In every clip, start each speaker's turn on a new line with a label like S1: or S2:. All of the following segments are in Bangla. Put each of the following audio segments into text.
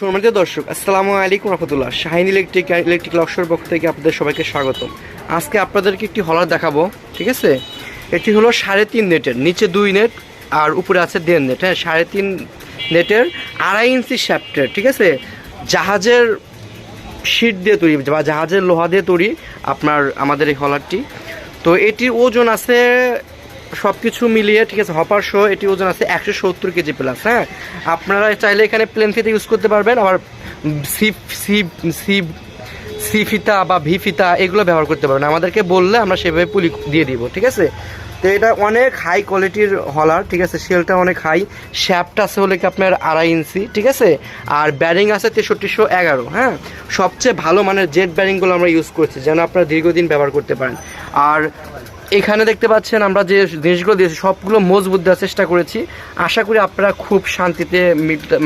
S1: সম্মানিত দর্শক, আসসালামু আলাইকুম রহমতুল্লাহ। শাহিন ইলেকট্রিক ইলেকট্রিক লক্সর পক্ষ থেকে আপনাদের সবাইকে স্বাগতম। আজকে আপনাদেরকে একটি হলার দেখাবো, ঠিক আছে? এটি হলো সাড়ে তিন নেটের, নিচে দুই নেট আর উপরে আছে দেড় নেট হ্যাঁ সাড়ে তিন নেটের আড়াই ইঞ্চি শ্যাপ্টের ঠিক আছে? জাহাজের শিট দিয়ে তৈরি, বা জাহাজের লোহা দিয়ে তৈরি আপনার, আমাদের এই হলারটি। তো এটির ওজন আছে সব কিছু মিলিয়ে, ঠিক আছে হপার সহ এটি ওজন আছে একশো সত্তর কেজি প্লাস হ্যাঁ? আপনারা চাইলে এখানে প্লেন ফিতে ইউজ করতে পারবেন। আবার সিপ সিপ সিপ সি ফিতা বা ভি ফিতা এগুলো ব্যবহার করতে পারবেন। আমাদেরকে বললে আমরা সেভাবে পুলি দিয়ে দিব, ঠিক আছে? তো এটা অনেক হাই কোয়ালিটির হলার ঠিক আছে? সেলটা অনেক হাই শ্যাপটা আছে হলে কি আপনার আড়াই ইঞ্চি, ঠিক আছে? আর ব্যারিং আছে তেষট্টিশো এগারো হ্যাঁ? সবচেয়ে ভালো মানের জেট ব্যারিংগুলো আমরা ইউজ করছি, যেন আপনারা দীর্ঘদিন ব্যবহার করতে পারেন। আর এখানে দেখতে পাচ্ছেন আমরা যে জিনিসগুলো দিয়েছি, সবগুলো মজবুত দেওয়ার চেষ্টা করেছি। আশা করি আপনারা খুব শান্তিতে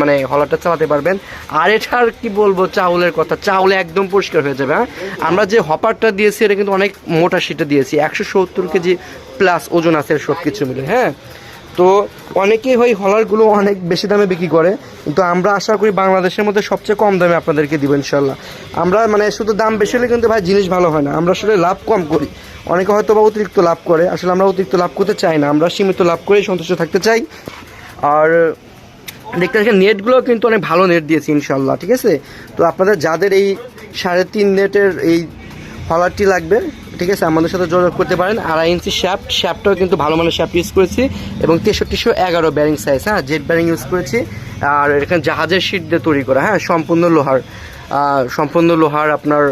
S1: মানে হলারটা চালাতে পারবেন। আর এটার কি বলব, চাউলের কথা। চাউল একদম পরিষ্কার হয়ে যাবে হ্যাঁ? আমরা যে হপারটা দিয়েছি, এটা কিন্তু অনেক মোটা সিটে দিয়েছি। একশো সত্তর কেজি প্লাস ওজন আছে সব কিছু মিলে হ্যাঁ? তো অনেকেই ওই হলারগুলো অনেক বেশি দামে বিক্রি করে, কিন্তু আমরা আশা করি বাংলাদেশের মধ্যে সবচেয়ে কম দামে আপনাদেরকে দিব ইনশাল্লাহ আমরা মানে শুধু দাম বেশি হলে কিন্তু ভাই জিনিস ভালো হয় না, আমরা আসলে লাভ কম করি। অনেকে হয়তো বা অতিরিক্ত লাভ করে, আসলে আমরা অতিরিক্ত লাভ করতে চাই না, আমরা সীমিত লাভ করেই সন্তুষ্ট থাকতে চাই। আর দেখতে পাচ্ছেন, নেটগুলো কিন্তু অনেক ভালো নেট দিয়েছি ইনশাল্লাহ ঠিক আছে? তো আপনাদের যাদের এই সাড়ে তিন নেটের এই হলারটি লাগবে ঠিক আছে, আমাদের সাথে যোগাযোগ করতে পারেন। আড়াই ইঞ্চি শ্যাফট শ্যাফটাও কিন্তু ভালো মানের শ্যাফট ইউজ করেছি এবং তেষট্টিশো এগারো ব্যারিং সাইজ হ্যাঁ জেট ব্যারিং ইউজ করেছি। আর এখানে জাহাজের শিট দিয়ে তৈরি করা হ্যাঁ সম্পূর্ণ লোহার সম্পূর্ণ লোহার আপনার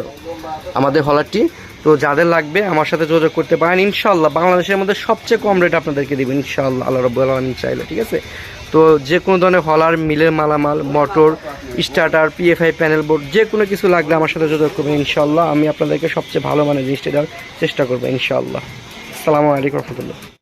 S1: আমাদের হলারটি তো যাদের লাগবে আমার সাথে যোগাযোগ করতে পারেন ইনশাল্লাহ বাংলাদেশের মধ্যে সবচেয়ে কম রেট আপনাদেরকে দেবেন ইনশাল্লাহ আল্লাহ রব্বুল আলমিন চাইলে, ঠিক আছে? তো যে কোনো ধরনের হলার, মিলের মালামাল, motor starter PFI panel board যে কোনো কিছু লাগলে আমার সাথে যোগাযোগ করবেন ইনশাল্লাহ আমি আপনাদেরকে সবচেয়ে ভালো মানের জিনিসটা দেওয়ার চেষ্টা করব ইনশাল্লাহ আসসালামু আলাইকুম রহমতুল্লাহ।